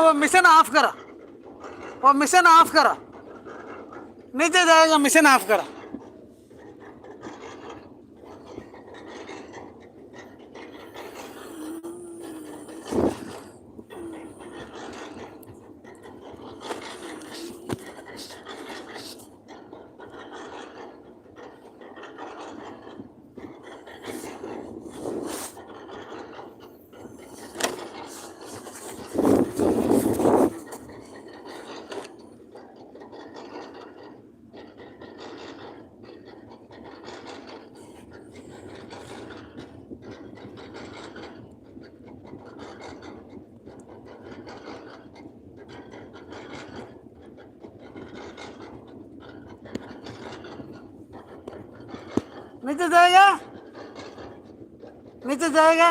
वो mission of करा। वो मिशन ऑफ़ करा। नीचे जाएगा मिशन ऑफ़ करो। নিচে জায়গা? নিচে জায়গা?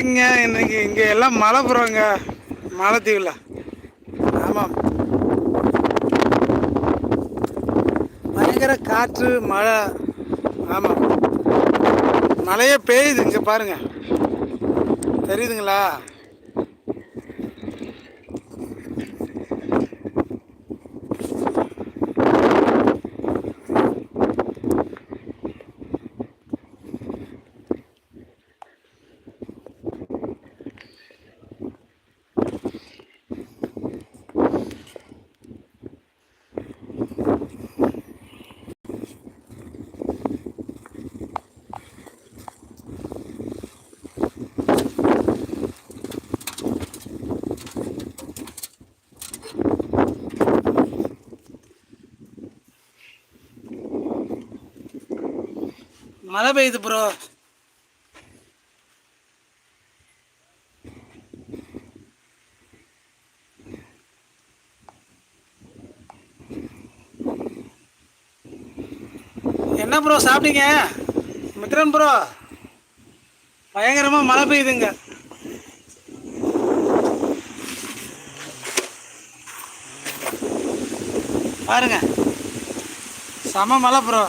இருக்குங்க இன்னைக்கு இங்கே எல்லாம் மழை ப்ரோ இங்க மாலத்தீவில் ஆமாம் பயங்கர காற்று மழை. ஆமாம் மழையே பெய்யுது இங்கே பாருங்கள் தெரியுதுங்களா? மழை பெய்யுது ப்ரோ என்ன ப்ரோ சாப்பிட்டீங்க? மித்ரன் ப்ரோ பயங்கரமாக மழை பெய்யுதுங்க. பாருங்க. செம மழை ப்ரோ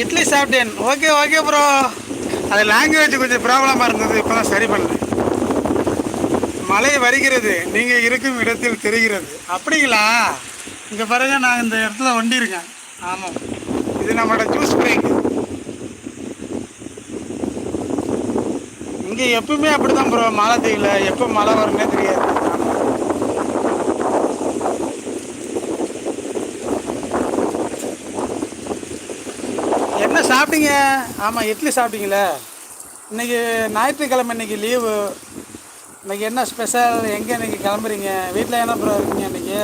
இட்லி சாப்பிட்டேன். ஓகே ஓகே ப்ரோ அது லாங்குவேஜ் கொஞ்சம் ப்ராப்ளமாக இருந்தது. இப்போ தான் சரி பண்ணேன். மழை வருகிறது. நீங்கள் இருக்கும் இடத்தில் தெரிகிறது. அப்படிங்களா? இங்கே பாருங்க நான் இந்த இடத்துல வண்டியிருக்கேன். ஆமாம் இது நம்மளோட ஜூஸ் பிரேக் இங்கே எப்பவுமே அப்படி தான் ப்ரோ மழை தெரியல எப்போ மழை வரும்னே தெரியாது என்ன சாப்பிட்டீங்க? ஆமாம் இட்லி சாப்பிட்டீங்களே? இன்னைக்கு ஞாயிற்றுக்கிழமை இன்றைக்கி லீவு இன்னைக்கு என்ன ஸ்பெஷல் எங்கே இன்னைக்கு கிளம்புறீங்க? வீட்டில் என்ன ப்ரோ இருக்கீங்க இன்னைக்கு?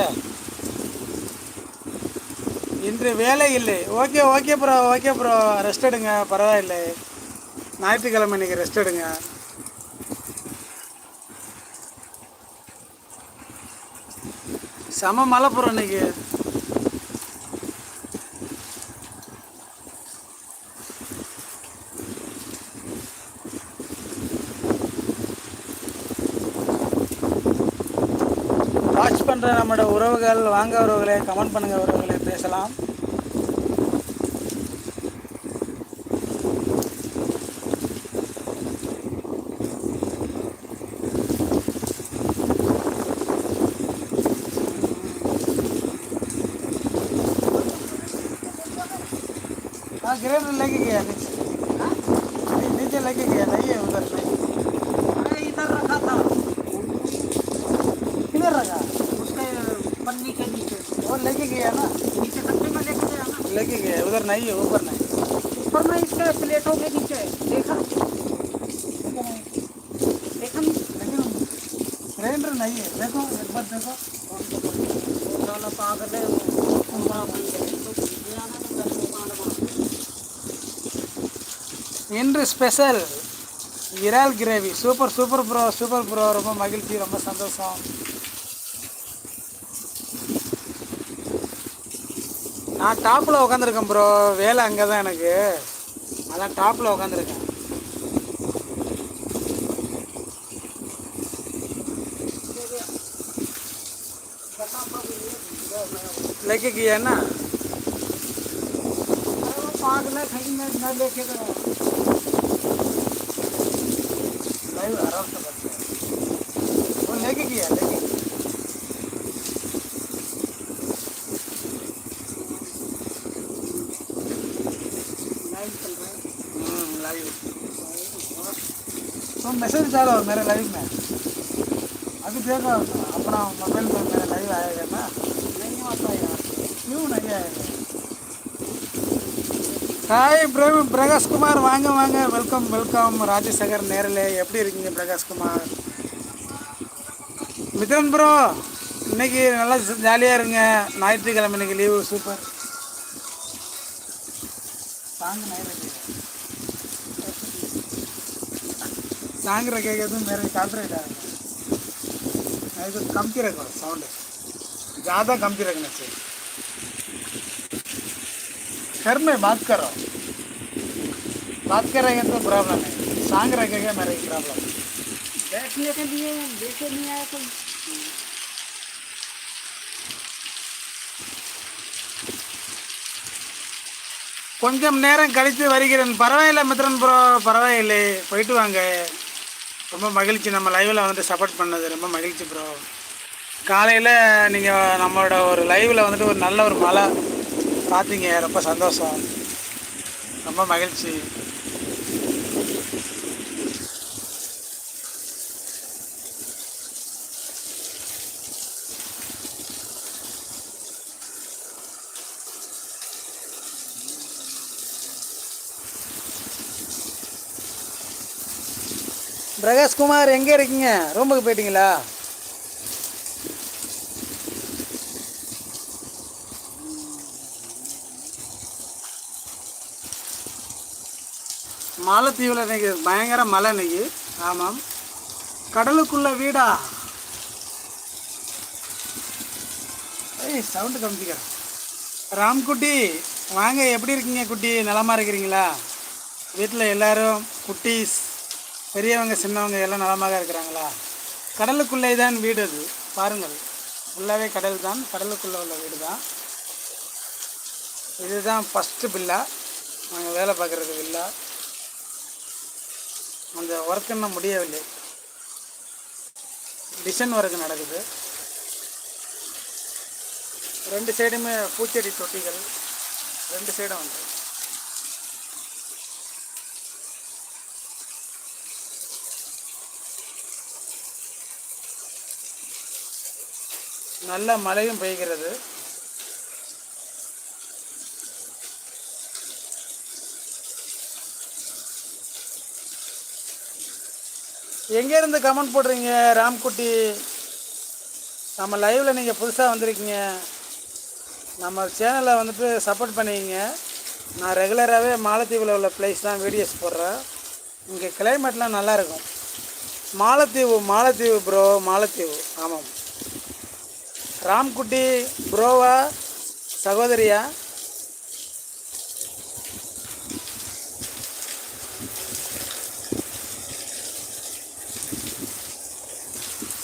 இன்று வேலை இல்லை. Okay okay bro okay bro rest எடுங்க. பரவாயில்லை. ஞாயிற்றுக்கிழமை இன்றைக்கி ரெஸ்ட் எடுங்க. செம மழை ப்ரோ இன்றைக்கி நம்மளோட உறவுகள் வாங்க உறவுகளே கமெண்ட் பண்ணுங்க உறவுகளே பேசலாம். கிரேட் இல்லைங்க. लेके गया उधर नहीं है ऊपर नहीं ऊपर में इसके प्लेटों के नीचे देखा देखा नहीं? लेकिन सिलेंडर नहीं है देखो एक बार देखो वो साला पागल है वो हमारा बन गया तो गया ना तो घर को मार मार இன்று ஸ்பெஷல் இறால் gravy super super bro super bro ரொம்ப மகிழ்ச்சி ரொம்ப சந்தோஷம் நான் டாப்பில் உட்காந்துருக்கேன் ப்ரோ வேலை அங்கே தான் எனக்கு அதான் டாப்பில் உட்காந்துருக்கேன் लेके गया ना अरे वो पागल है कहीं में न लेके गया नहीं आराम से करते हैं। वो लेके गया लेके मैसेज डालो मेरे लाइव में अभी देखो अपना मोबाइल में मेरा लाइव आएगा ना नहीं आता यार क्यों नहीं आएगा ஹாய் ப்ரோ பிரகாஷ்குமார் வாங்க வாங்க வெல்கம் வெல்கம் ராஜசேகர் நேரில் எப்படி இருக்கீங்க பிரகாஷ்குமார் மித்ரன் ப்ரோ இன்னைக்கு நல்லா ஜாலியாக இருங்க ஞாயிற்றுக்கிழமை இன்னைக்கு லீவு சூப்பர் சாங் சாங் கேட்கறது मेरे कॉपीराइट आएगा नहीं तो कम की रखो साउंड ज़्यादा कम की रखना चाहिए घर में बात करो बात करेंगे तो प्रॉब्लम है सॉन्ग रखेगा मेरा प्रॉब्लम बैठने के लिए देखे नहीं आया कोई கொஞ்சம் நேரம் கழித்து வருகிறேன் பரவாயில்லை மித்ரன் ப்ரோ பரவாயில்லை போயிட்டு வாங்க ரொம்ப மகிழ்ச்சி. நம்ம லைவில் வந்துட்டு சப்போர்ட் பண்ணது ரொம்ப மகிழ்ச்சி ப்ரோ காலையில் நீங்கள் நம்மளோட ஒரு லைவில் வந்துட்டு ஒரு நல்ல ஒரு மழை பார்த்தீங்க. ரொம்ப சந்தோஷம். ரொம்ப மகிழ்ச்சி. பிரகாஷ்குமார் எங்கே இருக்கீங்க? ரூமுக்கு போயிட்டீங்களா? மாலத்தீவில் இன்னைக்கு பயங்கர மழை இன்னைக்கு. ஆமாம். கடலுக்குள்ள வீடா? ஏய் சவுண்டு கம்மிக்கிறேன் ராம்குட்டி வாங்க எப்படி இருக்கீங்க குட்டி? நலமாக இருக்கிறீங்களா? வீட்டில் எல்லோரும் குட்டீஸ். பெரியவங்க சின்னவங்க எல்லாம் நலமாக இருக்கிறாங்களா? கடலுக்குள்ளே தான் வீடு அது. பாருங்கள். ஃபுல்லாகவே கடல் தான் கடலுக்குள்ளே உள்ள வீடு தான். இதுதான் ஃபஸ்ட்டு பில்லா நாங்கள் வேலை பார்க்குறது வில்லா அந்த ஒர்க் இன்னும் முடியவில்லை. டிசைன் ஒர்க் நடக்குது. ரெண்டு சைடுமே பூச்செடி தொட்டிகள் ரெண்டு சைடும் வந்து நல்ல மழையும் பெய்கிறது. எங்கேருந்து கமெண்ட் போடுறீங்க ராம்குட்டி? நம்ம லைவில் நீங்கள் புதுசாக வந்திருக்கீங்க. நம்ம சேனலை வந்துட்டு சப்போர்ட் பண்ணிக்கிங்க. நான் ரெகுலராகவே மாலத்தீவில் உள்ள பிளேஸ் தான் வீடியோஸ் போடுறேன். இங்கே கிளைமேட்லாம் நல்லா இருக்கும். மாலத்தீவு மாலத்தீவு ப்ரோ மாலத்தீவு. ஆமாம். ராம்குட்டி ப்ரோவா சகோதரியா?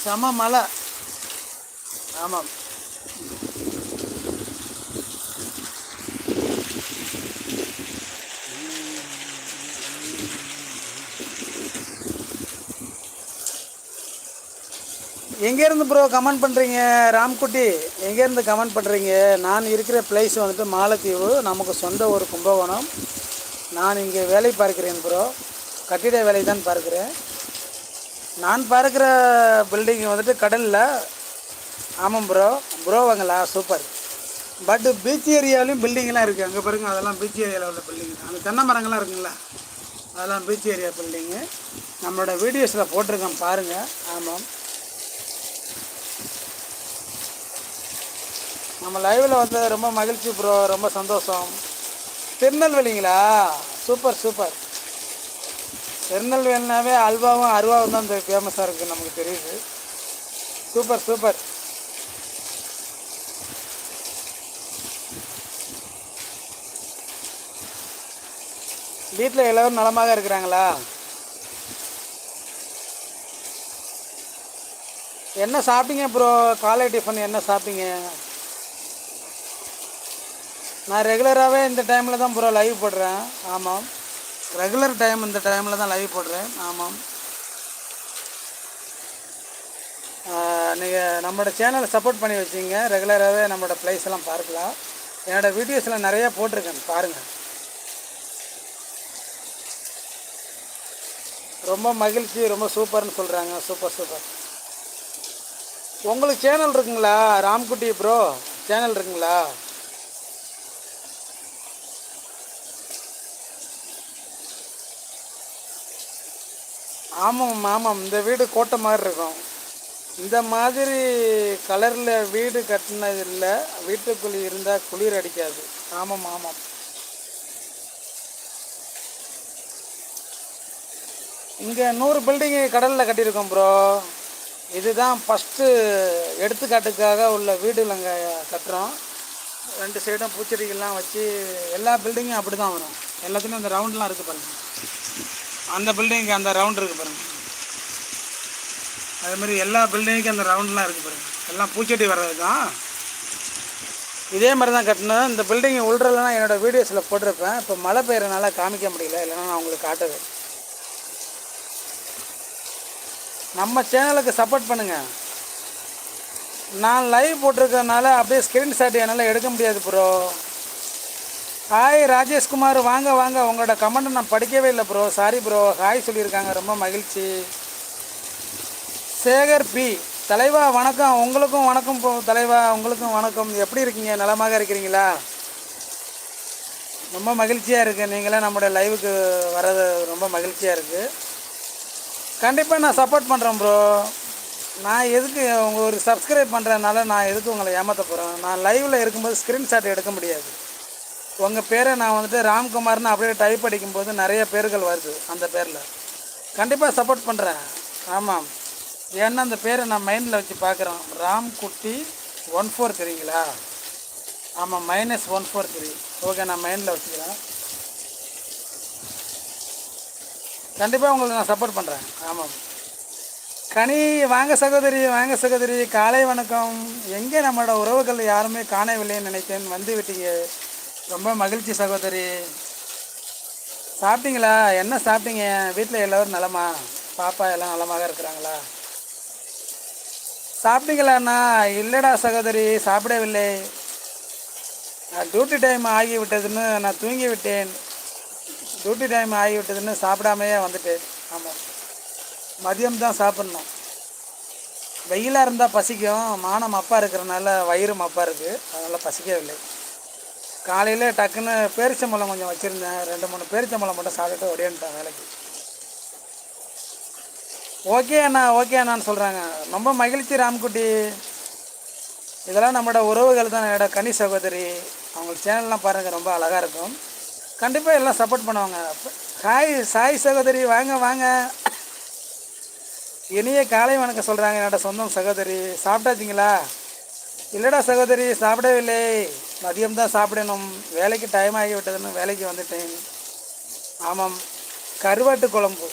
சம மலை ஆமாம். எங்கேருந்து ப்ரோ கமெண்ட் பண்ணுறீங்க ராம்குட்டி? எங்கேருந்து கமெண்ட் பண்ணுறீங்க நான் இருக்கிற பிளேஸ் வந்துட்டு மாலத்தீவு. நமக்கு சொந்த ஒரு கும்பகோணம். நான் இங்கே வேலை பார்க்கிறேன் ப்ரோ கட்டிட வேலை தான் பார்க்குறேன். நான் பார்க்குற பில்டிங் வந்துட்டு கடலில். ஆமாம் ப்ரோ ப்ரோவாங்களா சூப்பர் பட் பீச் ஏரியாவிலையும் பில்டிங்லாம் இருக்குது அங்கே பாருங்க அதெல்லாம் பீச் ஏரியாவில் உள்ள பில்டிங் அங்கே தென்னை மரங்கள்லாம் இருக்குங்களா? அதெல்லாம் பீச் ஏரியா பில்டிங்கு நம்மளோட வீடியோஸில் போட்டிருக்கேன் பாருங்கள் ஆமாம். நம்ம லைவில் வந்தது ரொம்ப மகிழ்ச்சி ப்ரோ ரொம்ப சந்தோஷம். திருநெல்வேலிங்களா? சூப்பர் சூப்பர் திருநெல்வேலினாவே அல்வாவும் அருவாவும் தான் ஃபேமஸாக இருக்குது நமக்கு தெரியுது. சூப்பர் சூப்பர் வீட்டில் எல்லோரும் நலமாக இருக்கிறாங்களா? என்ன சாப்பிட்டீங்க ப்ரோ காலை டிஃபன் என்ன சாப்பிட்டீங்க? நான் ரெகுலராகவே இந்த டைமில் தான் ப்ரோ லைவ் போடுறேன். ஆமாம். ரெகுலர் டைம் இந்த டைமில் தான் லைவ் போடுறேன். ஆமாம். நீங்கள் நம்மளோட சேனலை சப்போர்ட் பண்ணி வச்சிங்க. ரெகுலராகவே நம்மளோட ப்ளேஸ் எல்லாம் பார்க்கலாம். என்னோடய வீடியோஸில் நிறையா போட்டிருக்கேன். பாருங்கள் ரொம்ப மகிழ்ச்சி ரொம்ப சூப்பர்னு சொல்கிறாங்க சூப்பர் சூப்பர் உங்களுக்கு சேனல் இருக்குங்களா? ராம்குட்டி ப்ரோ சேனல் இருக்குங்களா? ஆமாம் ஆமாம் இந்த வீடு கோட்டை மாதிரி இருக்கும். இந்த மாதிரி கலரில் வீடு கட்டினது இல்லை வீட்டுக்குள்ளே இருந்தால் குளிர் அடிக்காது. ஆமாம் ஆமாம் இங்கே நூறு பில்டிங்கு கடலில் கட்டியிருக்கோம் ப்ரோ இதுதான் ஃபஸ்ட்டு எடுத்துக்காட்டுக்காக உள்ள வீடுலங்க கட்டுறோம். ரெண்டு சைடும் பூச்செடிகள்லாம் வச்சு எல்லா பில்டிங்கும் அப்படி தான் வரும். எல்லாத்துலேயும் அந்த ரவுண்ட்லாம் இருக்குது பாருங்கள் அந்த பில்டிங்க்கு அந்த ரவுண்ட் இருக்குது பாருங்கள் அதே மாதிரி எல்லா பில்டிங்க்கும் அந்த ரவுண்ட்லாம் இருக்குது பாருங்கள் எல்லாம் பூச்செடி வர்றது தான் இதே மாதிரி தான் கட்டினது. இந்த பில்டிங் உள்றலாம் என்னோடய வீடியோஸில் போட்டிருப்பேன். இப்போ மழை பெய்யறனால காமிக்க முடியல. இல்லைன்னா நான் உங்களுக்கு காட்டுவேன் நம்ம சேனலுக்கு சப்போர்ட் பண்ணுங்கள் நான் லைவ் போட்டிருக்கறனால அப்படியே ஸ்க்ரீன்ஷாட் என்னால் எடுக்க முடியாது ப்ரோ ஹாய் ராஜேஷ்குமார் வாங்க வாங்க. உங்களோட கமெண்ட்டை நான் படிக்கவே இல்லை ப்ரோ சாரி ப்ரோ ஹாய் சொல்லியிருக்காங்க. ரொம்ப மகிழ்ச்சி. சேகர் பி தலைவா வணக்கம். உங்களுக்கும் வணக்கம் ப்ரோ தலைவா. உங்களுக்கும் வணக்கம். எப்படி இருக்கீங்க? நலமாக இருக்கிறீங்களா? ரொம்ப மகிழ்ச்சியாக இருக்குது நீங்களாம் நம்முடைய லைவுக்கு வர்றது ரொம்ப மகிழ்ச்சியாக இருக்குது கண்டிப்பாக நான் சப்போர்ட் பண்ணுறேன் ப்ரோ நான் எதுக்கு உங்கள் ஒரு சப்ஸ்கிரைப் பண்ணுறதுனால நான் எதுக்கு உங்களை ஏமாற்ற போகிறேன் நான் லைவில் இருக்கும்போது ஸ்க்ரீன்ஷாட் எடுக்க முடியாது. உங்கள் பேரை நான் வந்துட்டு ராம்குமார்னு அப்படியே டைப் அடிக்கும்போது நிறைய பேர்கள் வருது அந்த பேரில். கண்டிப்பாக சப்போர்ட் பண்ணுறேன் ஆமாம். ஏன்னா அந்த பேரை நான் மைண்டில் வச்சு பார்க்குறேன் ராம்குட்டி ஒன் ஃபோர் த்ரீங்களா ஆமாம் minus one four three okay நான் மைண்டில் வச்சுக்கிறேன். கண்டிப்பாக உங்களுக்கு நான் சப்போர்ட் பண்ணுறேன் ஆமாம். கனி வாங்க சகோதரி வாங்க சகோதரி. காலை வணக்கம். எங்கே நம்மளோட உறவுகள் யாருமே காணவில்லைன்னு நினைத்தேன் வந்து விட்டீங்க. ரொம்ப மகிழ்ச்சி சகோதரி. சாப்பிட்டீங்களா? என்ன சாப்பிட்டீங்க? வீட்டில் எல்லோரும் நலமா? பாப்பா எல்லாம் நலமாக இருக்கிறாங்களா? சாப்பிட்டீங்களாண்ணா? இல்லைடா சகோதரி சாப்பிடவில்லை. டியூட்டி டைம் ஆகிவிட்டதுன்னு நான் தூங்கி விட்டேன் டியூட்டி டைம் ஆகிவிட்டதுன்னு சாப்பிடாமையே வந்துட்டேன். ஆமாம் மதியம் தான் சாப்பிட்ணும். வெயிலாக இருந்தால் பசிக்கும். மானம் அப்பா இருக்கிறனால வயிறு மப்பா இருக்குது அதனால் பசிக்கவில்லை. காலையில் டக்குன்னு பேரிச்சம்பழம் கொஞ்சம் வச்சுருந்தேன். ரெண்டு மூணு பேரிச்சம்பழம் மட்டும் சாப்பிட்டு ஒடியான்ட்டேன் வேலைக்கு. ஓகே அண்ணா ஓகே அண்ணான்னு சொல்கிறாங்க ரொம்ப மகிழ்ச்சி ராம்குட்டி. இதெல்லாம் நம்மளோட உறவுகள் தான் என்னோட கனி சகோதரி. அவங்க சேனல்லாம் பாருங்கள் ரொம்ப அழகாக இருக்கும். கண்டிப்பாக எல்லாம் சப்போர்ட் பண்ணுவாங்க. ஹாய் சாய் சகோதரி வாங்க வாங்க. இனிய காலை வணக்கம் சொல்கிறாங்க என்னோட சொந்தம் சகோதரி. சாப்பிட்டாச்சிங்களா? இல்லைடா சகோதரி சாப்பிடவில்லை. மதியம் தான் சாப்பிடணும். வேலைக்கு டைம் ஆகி விட்டதுன்னு வேலைக்கு வந்துட்டேன். ஆமாம். கருவாட்டு குழம்பு.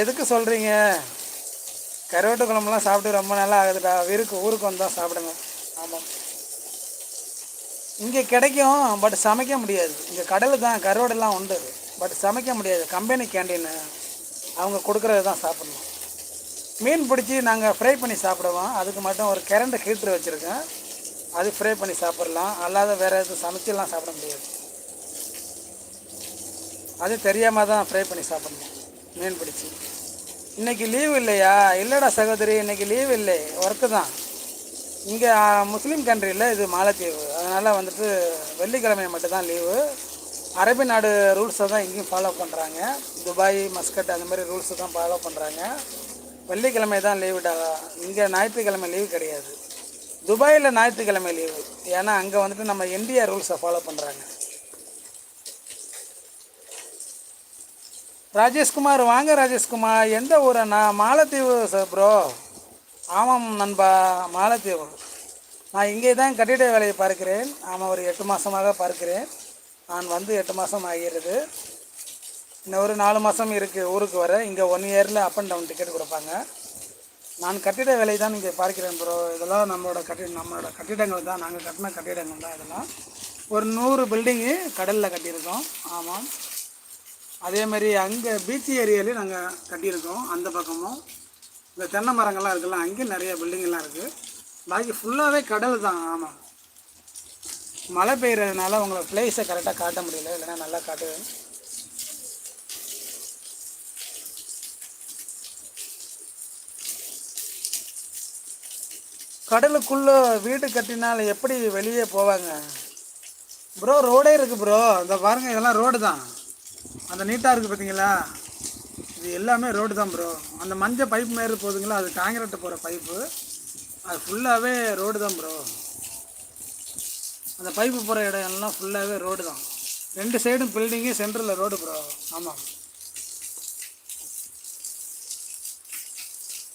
எதுக்கு சொல்கிறீங்க கருவாட்டு குழம்புலாம் சாப்பிட்டு ரொம்ப நாளாக ஆகுதுடா. வீருக்கு ஊருக்கு வந்தால் சாப்பிடுங்க. ஆமாம். இங்கே கிடைக்கும் பட் சமைக்க முடியாது. இங்கே கடல் தான் கருவாடெல்லாம் உண்டு. பட் சமைக்க முடியாது. கம்பெனி கேண்டீனு அவங்க கொடுக்குறது தான் சாப்பிடணும். மீன் பிடிச்சி நாங்கள் ஃப்ரை பண்ணி சாப்பிடுவோம். அதுக்கு மட்டும் ஒரு கரண்ட் ஹீட்ரு வச்சுருக்கேன். அது ஃப்ரை பண்ணி சாப்பிட்லாம். அல்லாத வேறு எதுவும் சமைச்சிலாம் சாப்பிட முடியாது. அது தெரியாமல் தான் ஃப்ரை பண்ணி சாப்பிடணும். மீன் பிடிச்சி. இன்னைக்கு லீவு இல்லையா? இல்லைடா சகோதரி இன்னைக்கு லீவு இல்லை. ஒர்க்கு தான். இங்கே முஸ்லீம் கண்ட்ரியில் இது மாலத்தீவு. அதனால் வந்துட்டு வெள்ளிக்கிழமை மட்டும்தான் லீவு அரபி நாடு ரூல்ஸை தான் இங்கேயும் ஃபாலோ பண்ணுறாங்க துபாய் மஸ்கட் அந்த மாதிரி ரூல்ஸை தான் ஃபாலோ பண்ணுறாங்க வெள்ளிக்கிழமை தான் லீவுடா இங்கே ஞாயிற்றுக்கிழமை லீவு கிடையாது. துபாயில் ஞாயிற்றுக்கிழமை லீவு ஏன்னா அங்கே வந்துட்டு நம்ம இந்தியா ரூல்ஸை ஃபாலோ பண்ணுறாங்க ராஜேஷ்குமார் வாங்க ராஜேஷ்குமார். எந்த ஊரண்ணா மாலத்தீவு சார் ப்ரோ ஆமாம் நண்பா மாலத்தீவு. நான் இங்கே தான் கட்டிட வேலையை பார்க்கிறேன். ஆமாம் ஒரு எட்டு மாதமாக பார்க்கிறேன். நான் வந்து எட்டு மாதம் ஆகிறது. இன்னும் ஒரு நாலு மாதம் இருக்குது ஊருக்கு வர. இங்கே ஒன் இயரில் அப் அண்ட் டவுன் டிக்கெட் கொடுப்பாங்க. நான் கட்டிட வேலை தான் இங்கே பார்க்கிறேன் ப்ரோ இதெல்லாம் நம்மளோட கட்டி நம்மளோட கட்டிடங்கள் தான். நாங்கள் கட்டின கட்டிடங்கள் தான் இதெல்லாம். ஒரு நூறு பில்டிங்கு கடலில் கட்டியிருக்கோம். ஆமாம் அதே மாதிரி அங்கே பீச் ஏரியாலையும் நாங்கள் கட்டியிருக்கோம். அந்த பக்கமும். இந்த தென்னை மரங்கள்லாம் இருக்குல்ல அங்கேயும் நிறைய பில்டிங்கெல்லாம் இருக்குது பாக்கி ஃபுல்லாகவே கடல் தான். ஆமாம் மழை பெய்யறதுனால உங்களை பிளேஸை கரெக்டாக காட்ட முடியல. இல்லைன்னா நல்லா காட்டுவேன் கடலுக்குள்ளே வீடு கட்டினால் எப்படி வெளியே போவாங்க? ப்ரோ ரோடே இருக்குது ப்ரோ இந்த பாருங்கள் இதெல்லாம் ரோடு தான். அந்த நீட்டாக இருக்குது பார்த்தீங்களா இது எல்லாமே ரோடு தான் ப்ரோ அந்த மஞ்சள் பைப் மாரி போகுதுங்களா அது காங்கிரட்டு போகிற பைப்பு அது ஃபுல்லாகவே ரோடு தான் ப்ரோ அந்த பைப்பு போகிற இடம் எல்லாம் ஃபுல்லாகவே ரோடு தான். ரெண்டு சைடும் பில்டிங்கு சென்டரில் ரோடு ப்ரோ ஆமாம்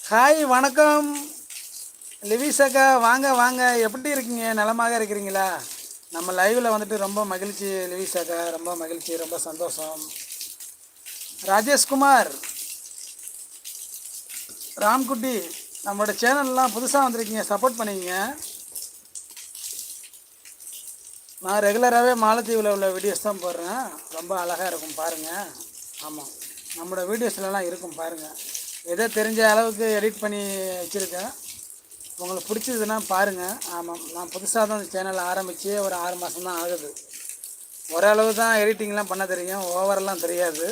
ஹாய் வணக்கம். லிவிசாக்கா வாங்க வாங்க. எப்படி இருக்கீங்க? நலமாக இருக்கிறீங்களா? நம்ம லைவில் வந்துட்டு ரொம்ப மகிழ்ச்சி லிவிசாக்கா ரொம்ப மகிழ்ச்சி ரொம்ப சந்தோஷம். ராஜேஷ்குமார் ராம்குட்டி நம்மளோட சேனல்லாம் புதுசாக வந்திருக்கீங்க. சப்போர்ட் பண்ணிக்கங்க. நான் ரெகுலராகவே மாலத்தீவில் உள்ள வீடியோஸ் தான் போடுறேன். ரொம்ப அழகாக இருக்கும் பாருங்கள் ஆமாம் நம்மளோட வீடியோஸ்லலாம் இருக்கும் பாருங்கள் ஏதோ தெரிஞ்ச அளவுக்கு எடிட் பண்ணி வச்சுருக்கேன். உங்களுக்கு பிடிச்சதுன்னா பாருங்கள் ஆமாம் நான் புதுசாக தான் சேனல் ஆரம்பித்து ஒரு ஆறு மாதம் தான் ஆகுது. ஓரளவு தான் எடிட்டிங்லாம் பண்ண தெரியும். ஓவரெல்லாம் தெரியாது.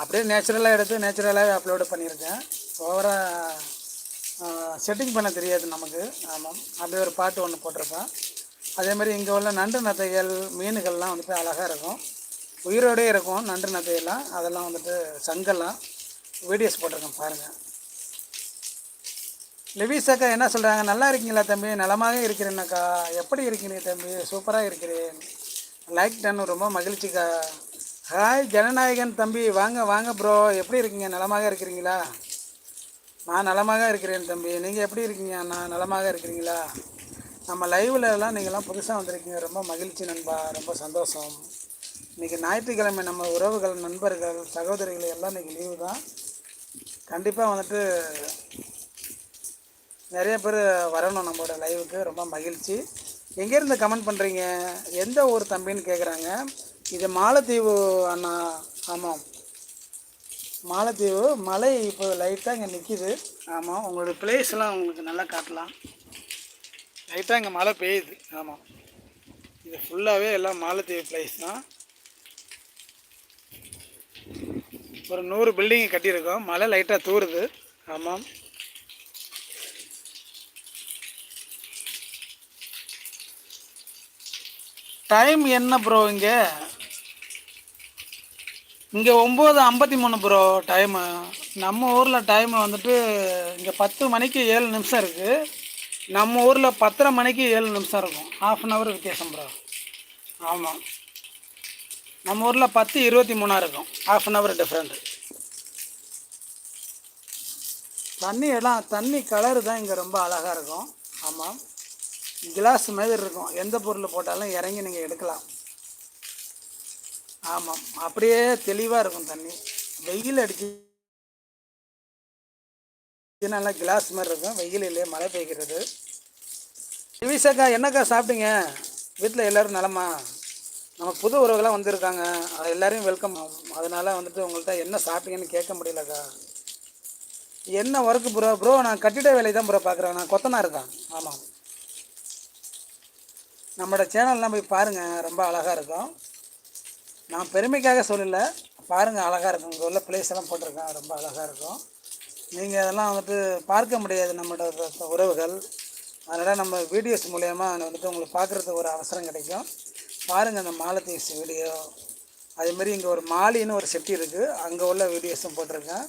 அப்படியே நேச்சுரலாக எடுத்து நேச்சுரலாகவே அப்லோடு பண்ணியிருக்கேன். ஓவராக செட்டிங் பண்ண தெரியாது நமக்கு. ஆமாம் அப்படியே ஒரு பாட்டு ஒன்று போட்டிருப்பேன். அதே மாதிரி இங்கே உள்ள நண்டு நத்தைகள் மீன்கள்லாம் வந்துட்டு அழகாக இருக்கும். உயிரோடே இருக்கும் நண்டு நத்தையெல்லாம். அதெல்லாம் வந்துட்டு சங்கெல்லாம். வீடியோஸ் போட்டிருக்கேன் பாருங்கள் லெவிஸ் அக்கா என்ன சொல்கிறாங்க நல்லா இருக்கீங்களா தம்பி? நலமாக இருக்கிறேன்னாக்கா. எப்படி இருக்கிறீங்க தம்பி? சூப்பராக இருக்கிறேன். லைக் டன் ரொம்ப மகிழ்ச்சிக்கா. ஹாய் ஜனநாயகன் தம்பி. வாங்க வாங்க ப்ரோ எப்படி இருக்கீங்க? நலமாக இருக்கிறீங்களா? நான் நலமாக இருக்கிறேன் தம்பி. நீங்கள் எப்படி இருக்கீங்க? நான் நலமாக இருக்கிறீங்களா? நம்ம லைவ்லலாம் நீங்கள்லாம் புதுசாக வந்திருக்கீங்க. ரொம்ப மகிழ்ச்சி நண்பா. ரொம்ப சந்தோஷம். இன்றைக்கி ஞாயிற்றுக்கிழமை நம்ம உறவுகள் நண்பர்கள் சகோதரிகள் எல்லாம் இன்றைக்கி லீவு தான். கண்டிப்பாக வந்துட்டு நிறைய பேர் வரணும் நம்மளோட லைவுக்கு ரொம்ப மகிழ்ச்சி. எங்கேருந்து கமெண்ட் பண்ணுறீங்க எந்த ஊர் தம்பின்னு கேட்குறாங்க இது மாலத்தீவு அண்ணா. ஆமாம். மாலத்தீவு மலை இப்போ லைட்டாக இங்கே நிற்கிது ஆமாம் உங்களோட பிளேஸ்லாம் உங்களுக்கு நல்லா காட்டலாம். லைட்டாக இங்கே மழை பெய்யுது. ஆமாம் இது ஃபுல்லாகவே எல்லாம் மாலத்தீவு பிளேஸ் தான். ஒரு நூறு பில்டிங் கட்டியிருக்கோம். மழை லைட்டாக தூறுது ஆமாம். டைம் என்ன ப்ரோ இங்கே? இங்கே ஒம்பது ஐம்பத்தி மூணு ப்ரோ டைமு நம்ம ஊரில் டைம் வந்துட்டு இங்கே பத்து மணிக்கு ஏழு நிமிஷம் இருக்குது நம்ம ஊரில் பத்தரை மணிக்கு ஏழு நிமிஷம் இருக்கும். ஆஃப் அன் ஹவர் வித்தியாசம் ப்ரோ ஆமாம் நம்ம ஊரில் பத்து இருபத்தி மூணாக இருக்கும். ஆஃப் அன் ஹவர் டிஃப்ரெண்ட் தண்ணி எல்லாம் தண்ணி கலரு தான் இங்கே ரொம்ப அழகாக இருக்கும். ஆமாம் கிளாஸ் மாதிரி இருக்கும். எந்த பொருள் போட்டாலும் இறங்கி நீங்கள் எடுக்கலாம். ஆமாம் அப்படியே தெளிவாக இருக்கும் தண்ணி. வெயில் அடிச்சு நல்லா கிளாஸ் மாதிரி இருக்கும். வெயில் இல்லையே மழை பெய்கிறது. திவிசாக்கா என்னக்கா சாப்பிட்டீங்க? வீட்டில் எல்லோரும் நலமா? நம்ம புது உறவுகளாக வந்திருக்காங்க. அது எல்லாரையும் வெல்கம் அதனால் வந்துட்டு உங்கள்கிட்ட என்ன சாப்பிட்டீங்கன்னு கேட்க முடியலக்கா. என்ன ஒர்க்கு ப்ரோ ப்ரோ நான் கட்டிட வேலை தான் ப்ரோ பார்க்குறேன் நான் கொத்தனார் தான். ஆமாம் நம்மளோட சேனல்லாம் போய் பாருங்கள் ரொம்ப அழகாக இருக்கும். நான் பெருமைக்காக சொல்லலை பாருங்கள் அழகாக இருக்கும். இங்கே உள்ள பிளேஸ் எல்லாம் போட்டிருக்கேன் ரொம்ப அழகாக இருக்கும். நீங்கள் அதெல்லாம் வந்துட்டு பார்க்க முடியாது நம்மளோட உறவுகள். அதனால் நம்ம வீடியோஸ் மூலயமா வந்துட்டு உங்களுக்கு பார்க்குறதுக்கு ஒரு அவசரம் கிடைக்கும். பாருங்கள் அந்த மாலத்தீவ்ஸ் வீடியோ அதேமாரி இங்கே ஒரு மாலின்னு ஒரு செட்டி இருக்குது அங்கே உள்ள வீடியோஸும் போட்டிருக்கேன்.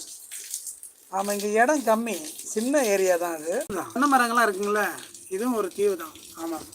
ஆமாம் இங்கே இடம் கம்மி. சின்ன ஏரியா தான் அது. தென்னை மரங்கள்லாம் இருக்குங்களே இதுவும் ஒரு தீவு தான் ஆமாம்